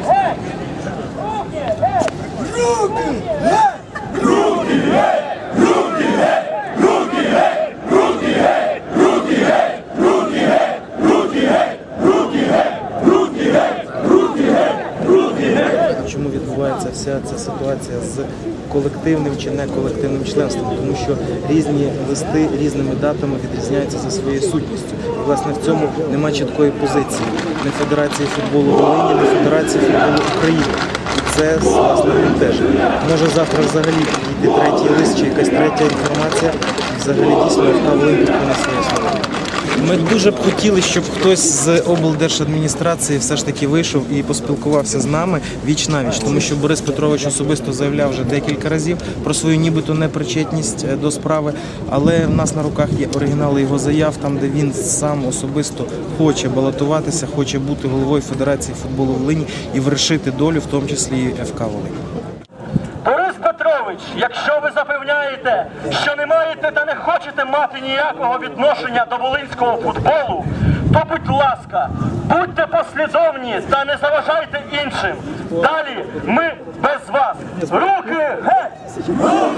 геть! Руки Чому відбувається вся ця ситуація з колективним чи не колективним членством? Тому що різні листи різними датами відрізняються за своєю сутністю. І власне в цьому немає чіткої позиції не Федерації футболу Волині, не Федерації футболу України. Це власне теж може завтра взагалі підійти третій лист чи якась третя інформація, взагалі дійсно ФК Волинь підтримує своє слово. Ми дуже б хотіли, щоб хтось з облдержадміністрації все ж таки вийшов і поспілкувався з нами віч на віч, тому що Борис Петрович особисто заявляв вже декілька разів про свою нібито непричетність е, до справи. Але в нас на руках є оригінали його заяв, там де він сам особисто хоче балотуватися, хоче бути головою Федерації футболу Волині і вирішити долю, в тому числі і ФК Волинь. Петрович, якщо ви запевняєте, що не маєте та не хочете мати ніякого відношення до волинського футболу, то будь ласка, будьте послідовні та не заважайте іншим. Далі ми без вас. Руки геть!